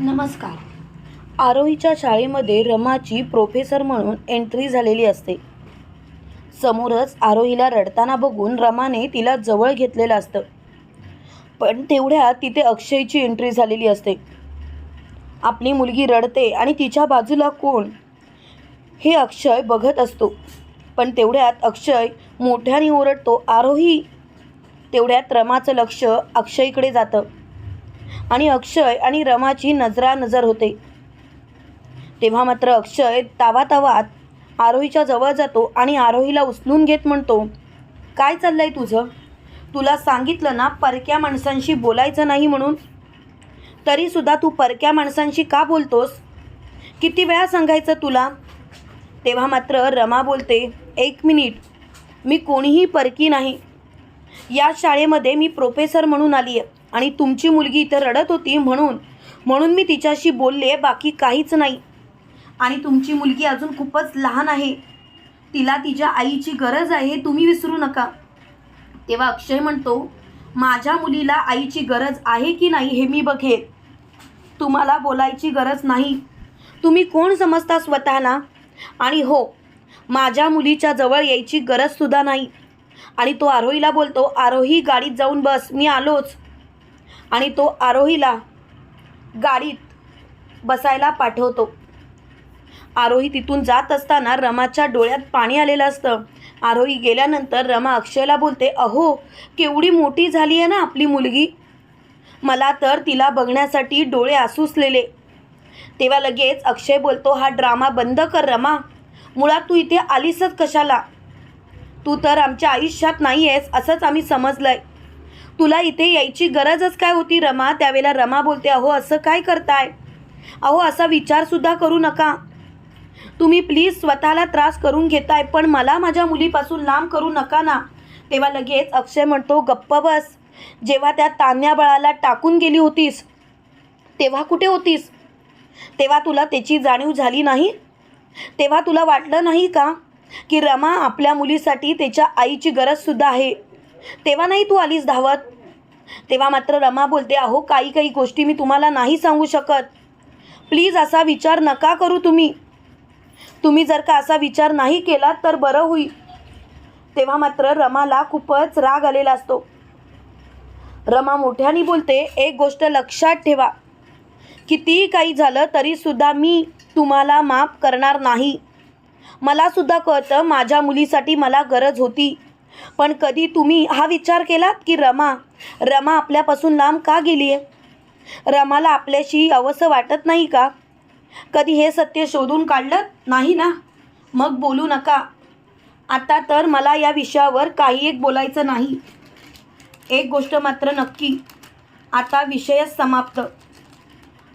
नमस्कार. आरोहीच्या शाळेमध्ये रमाची प्रोफेसर म्हणून एंट्री झालेली असते. समोरच आरोहीला रडताना बघून रमाने तिला जवळ घेतलेलं असतं. पण तेवढ्यात तिथे अक्षयची एंट्री झालेली असते. आपली मुलगी रडते आणि तिच्या बाजूला कोण? हे अक्षय बघत असतो. पण तेवढ्यात अक्षय मोठ्याने ओरडतो आरोही! तेवढ्यात रमाचं लक्ष अक्षयकडे जातं. आणि अक्षय आणि रमाची नजरानजर होते. तेव्हा मात्र अक्षय तावातावात आरोहीच्या जवळ जातो आणि आरोहीला उचलून घेत म्हणतो काय चाललं आहे तुझं? तुला सांगितलं ना परक्या माणसांशी बोलायचं नाही म्हणून? तरीसुद्धा तू परक्या माणसांशी का बोलतोस? किती वेळा सांगायचं तुला? तेव्हा मात्र रमा बोलते एक मिनिट मी कोणीही परकी नाही. या शाळेमध्ये मी प्रोफेसर म्हणून आली आहे आणि तुमची मुलगी इथं रडत होती म्हणून म्हणून मी तिच्याशी बोलले बाकी काहीच नाही. आणि तुमची मुलगी अजून खूपच लहान आहे. तिला तिच्या आईची गरज आहे तुम्ही विसरू नका. तेव्हा अक्षय म्हणतो माझ्या मुलीला आईची गरज आहे की नाही हे मी बघेन. तुम्हाला बोलायची गरज नाही. तुम्ही कोण समजता स्वतःला? आणि हो माझ्या मुलीच्या जवळ यायची गरजसुद्धा नाही. आणि तो आरोहीला बोलतो आरोही गाडीत जाऊन बस मी आलोच. आणि तो आरोहीला गाडीत बसायला पाठवतो. आरोही तिथून जात असताना रमाच्या डोळ्यात पाणी आलेलं असतं. आरोही गेल्यानंतर रमा अक्षयला बोलते अहो केवढी मोठी झाली आहे ना आपली मुलगी? मला तर तिला बघण्यासाठी डोळे आसुसलेले तेव्हा लगेच अक्षय बोलतो हा ड्रामा बंद कर रमा. मुळात तू इथे आलीसच कशाला? तू तर आमच्या आयुष्यात नाही आहेस असंच आम्ही समजलं आहे तुला इथे यायची गरजच काय होती रमा? त्यावेळेला रमा बोलते अहो असं काय करताय? अहो असा विचारसुद्धा करू नका. तुम्ही प्लीज स्वतःला त्रास करून घेताय पण मला माझ्या मुलीपासून लांब करू नका ना. तेव्हा लगेच अक्षय म्हणतो गप्प बस. जेव्हा त्या तान्या बळाला टाकून गेली होतीस तेव्हा कुठे होतीस? तेव्हा तुला त्याची जाणीव झाली नाही? तेव्हा तुला वाटलं नाही का की रमा आपल्या मुलीसाठी त्याच्या आईची गरजसुद्धा आहे? तेव्हा नाही तू आलीस धावत? तेव्हा मात्र रमा बोलते अहो काही काही गोष्टी मी तुम्हाला नाही सांगू शकत. प्लीज असा विचार नका करू तुम्ही. तुम्ही जर का असा विचार नाही केला तर बरं होईल. तेव्हा मात्र रमाला खूपच राग आलेला असतो. रमा मोठ्याने बोलते एक गोष्ट लक्षात ठेवा. कितीही काही झालं तरीसुद्धा मी तुम्हाला माफ करणार नाही. मलासुद्धा कळतं माझ्या मुलीसाठी मला गरज होती. पण कधी तुम्ही हा विचार केलात की रमा रमा आपल्यापासून लांब का गेली आहे रमाला आपल्याशी अवसं वाटत नाही का? कधी हे सत्य शोधून काढलं? नाही ना. मग बोलू नका. आता तर मला या विषयावर काही एक बोलायचं नाही. एक गोष्ट मात्र नक्की. आता विषयच समाप्त.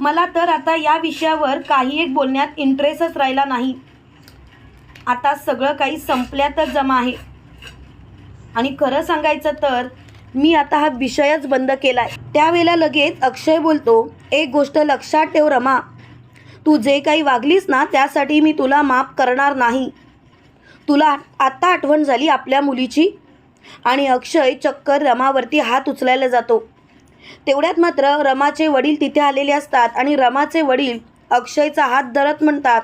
मला तर आता या विषयावर काही एक बोलण्यात इंटरेस्टच राहिला नाही. आता सगळं काही संपल्यातच जमा आहे. आणि खरं सांगायचं तर मी आता हा विषयच बंद केलाय. त्यावेळेला लगेच अक्षय बोलतो एक गोष्ट लक्षात ठेव रमा तू जे काही वागलीस ना त्यासाठी मी तुला माफ करणार नाही. तुला आत्ता आठवण झाली आपल्या मुलीची? आणि अक्षय चक्कर रमावरती हात उचलायला जातो. तेवढ्यात मात्र रमाचे वडील तिथे आलेले असतात आणि रमाचे वडील अक्षयचा हात धरत म्हणतात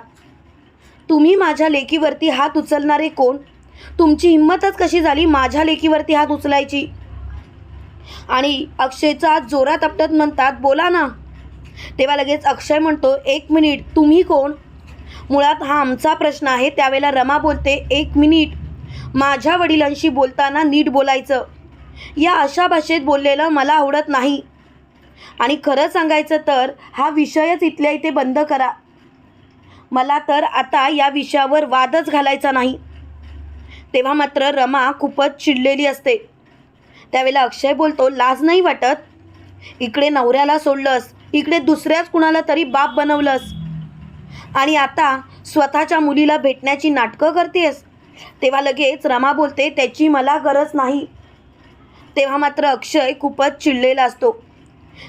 तुम्ही माझ्या लेकीवरती हात उचलणारे कोण? तुमची हिंमतच कशी झाली माझ्या लेकीवरती हात उचलायची? आणि अक्षयचा हात जोरात आपटत म्हणतात बोला ना. तेव्हा लगेच अक्षय म्हणतो एक मिनिट तुम्ही कोण? मुळात हा आमचा प्रश्न आहे त्यावेळेला रमा बोलते एक मिनिट. माझ्या वडिलांशी बोलताना नीट बोलायचं. या अशा भाषेत बोललेलं मला आवडत नाही. आणि खरं सांगायचं तर हा विषयच इथल्या इथे बंद करा. मला तर आता या विषयावर वादच घालायचा नाही. तेव्हा मात्र रमा खूपच चिडलेली असते. त्यावेळेला अक्षय बोलतो लाज नाही वाटत? इकडे नवऱ्याला सोडलंस इकडे दुसऱ्याच कुणाला तरी बाप बनवलंस. आणि आता स्वतःच्या मुलीला भेटण्याची नाटकं करतेस तेव्हा लगेच रमा बोलते त्याची मला गरज नाही. तेव्हा मात्र अक्षय खूपच चिडलेला असतो.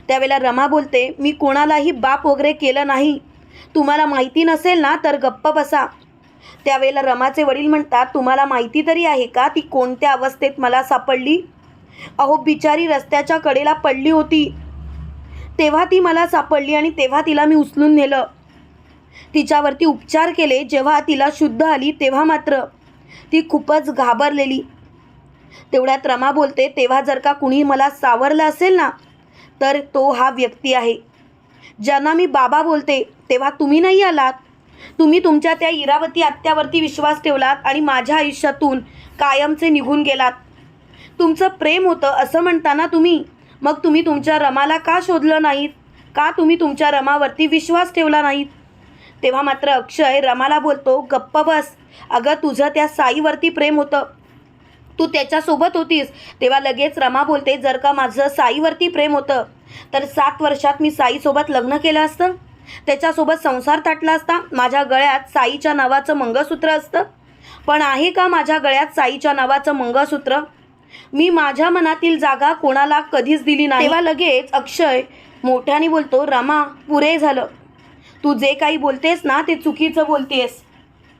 त्यावेळेला रमा बोलते मी कोणालाही बाप वगैरे केलं नाही. तुम्हाला माहिती नसेल ना तर गप्प बसा. त्यावेळेला रमाचे वडील म्हणतात तुम्हाला माहिती तरी आहे का ती कोणत्या अवस्थेत मला सापडली? अहो बिचारी रस्त्याच्या कडेला पडली होती. तेव्हा ती मला सापडली आणि तेव्हा तिला मी उचलून नेलं. तिच्यावरती उपचार केले जेव्हा तिला शुद्ध आली तेव्हा मात्र ती खूपच घाबरलेली. तेवढ्यात रमा बोलते तेव्हा जर का कुणी मला सावरलं असेल ना तर तो हा व्यक्ती आहे. ज्यांना मी बाबा बोलते तेव्हा तुम्ही नाही आलात. तुम्ही तुमच्या त्या इरावती आत्यावरती विश्वास ठेवलात आणि माझ्या आयुष्यातून कायमचे निघून गेलात. तुमचं प्रेम होतं असं म्हणताना तुम्ही. मग तुम्ही तुमच्या रमाला का शोधलं नाहीत? का तुम्ही तुमच्या रमावरती विश्वास ठेवला नाहीत? तेव्हा मात्र अक्षय रमाला बोलतो गप्प बस. अगं तुझं त्या साईवरती प्रेम होतं. तू त्याच्यासोबत होतीस. तेव्हा लगेच रमा बोलते जर का माझं साईवरती प्रेम होतं तर सात वर्षात मी साईसोबत लग्न केलं असतं? त्याच्यासोबत संसार ताटला असता माझ्या गळ्यात साईच्या नावाचं मंगळसूत्र असतं. पण आहे का माझ्या गळ्यात साईच्या नावाचं मंगळसूत्र? मी माझ्या मनातील जागा कोणाला कधीच दिली नाही. तेव्हा लगेच अक्षय मोठ्याने बोलतो रमा पुरे झालं. तू जे काही बोलतेस ना ते चुकीचं बोलतेस.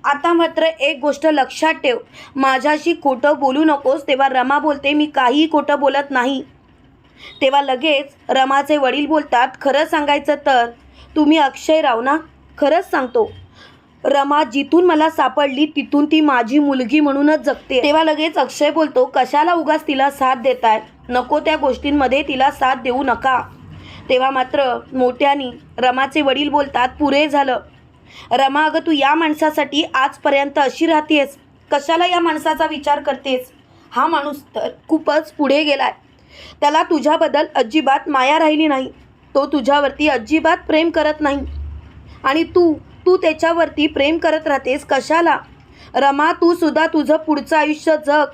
आता मात्र एक गोष्ट लक्षात ठेव. माझ्याशी खोटं बोलू नकोस. तेव्हा रमा बोलते मी काहीही खोटं बोलत नाही. तेव्हा लगेच रमाचे वडील बोलतात खरं सांगायचं तर तुम्ही अक्षय राव ना खरंच सांगतो. रमा जिथून मला सापडली तिथून ती माझी मुलगी म्हणूनच जगते. तेव्हा लगेच अक्षय बोलतो कशाला उगाच तिला साथ देताय? नको त्या गोष्टींमध्ये तिला साथ देऊ नका. तेव्हा मात्र मोठ्यानी रमाचे वडील बोलतात पुरे झालं. रमा अगं तू या माणसासाठी आजपर्यंत अशी राहतेस. कशाला या माणसाचा विचार करतेस? हा माणूस तर खूपच पुढे गेलाय. त्याला तुझ्याबद्दल अजिबात माया राहिली नाही. तो तुझ्यावरती अजिबात प्रेम करत नाही. आणि तू तू त्याच्यावरती प्रेम करत राहतेस कशाला? रमा तू सुद्धा तुझं पुढचं आयुष्य जग.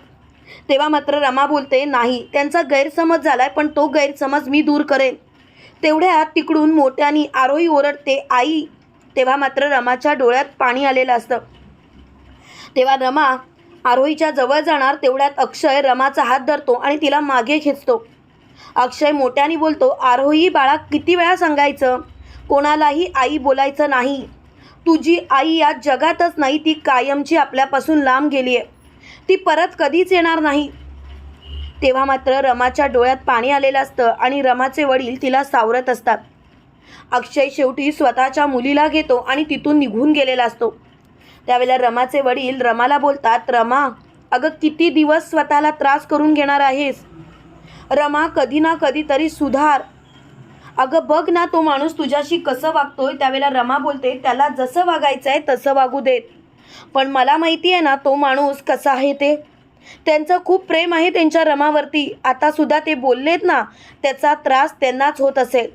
तेव्हा मात्र रमा बोलते नाही त्यांचा गैरसमज झालाय पण तो गैरसमज मी दूर करेन. तेवढ्यात तिकडून मोठ्यानी आरोही ओरडते आई. तेव्हा मात्र रमाच्या डोळ्यात पाणी आलेलं असतं. तेव्हा रमा आरोहीच्या जवळ जाणार तेवढ्यात अक्षय रमाचा हात धरतो आणि तिला मागे खेचतो. अक्षय मोठ्याने बोलतो आरोही बाळा किती वेळा सांगायचं? कोणालाही आई बोलायचं नाही. तुझी आई या जगातच नाही ती कायमची आपल्यापासून लांब गेली आहे ती परत कधीच येणार नाही. तेव्हा मात्र रमाच्या डोळ्यात पाणी आलेलं असतं आणि रमाचे वडील तिला सावरत असतात. अक्षय शेवटी स्वतःच्या मुलीला घेतो आणि तिथून निघून गेलेला असतो. त्यावेळेला रमाचे वडील रमाला बोलतात रमा अगं किती दिवस स्वतःला त्रास करून घेणार आहेस? रमा कधी ना कधी तरी सुधार. अगं बघ ना तो माणूस तुझ्याशी कसं वागतोय? त्यावेळेला रमा बोलते त्याला जसं वागायचं आहे तसं वागू देत. पण मला माहिती आहे ना तो माणूस कसा आहे ते. त्यांचं खूप प्रेम आहे त्यांच्या रमावरती. आतासुद्धा ते बोललेत ना त्याचा त्रास त्यांनाच होत असेल.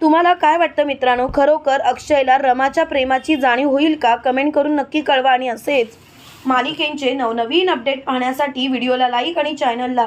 तुम्हाला काय वाटतं मित्रांनो? खरोखर अक्षयला रमाच्या प्रेमाची जाणीव होईल का? कमेंट करून नक्की कळवा आणि असेच मालिकेंचे नवनवीन अपडेट पाहण्यासाठी व्हिडिओला लाईक आणि चॅनलला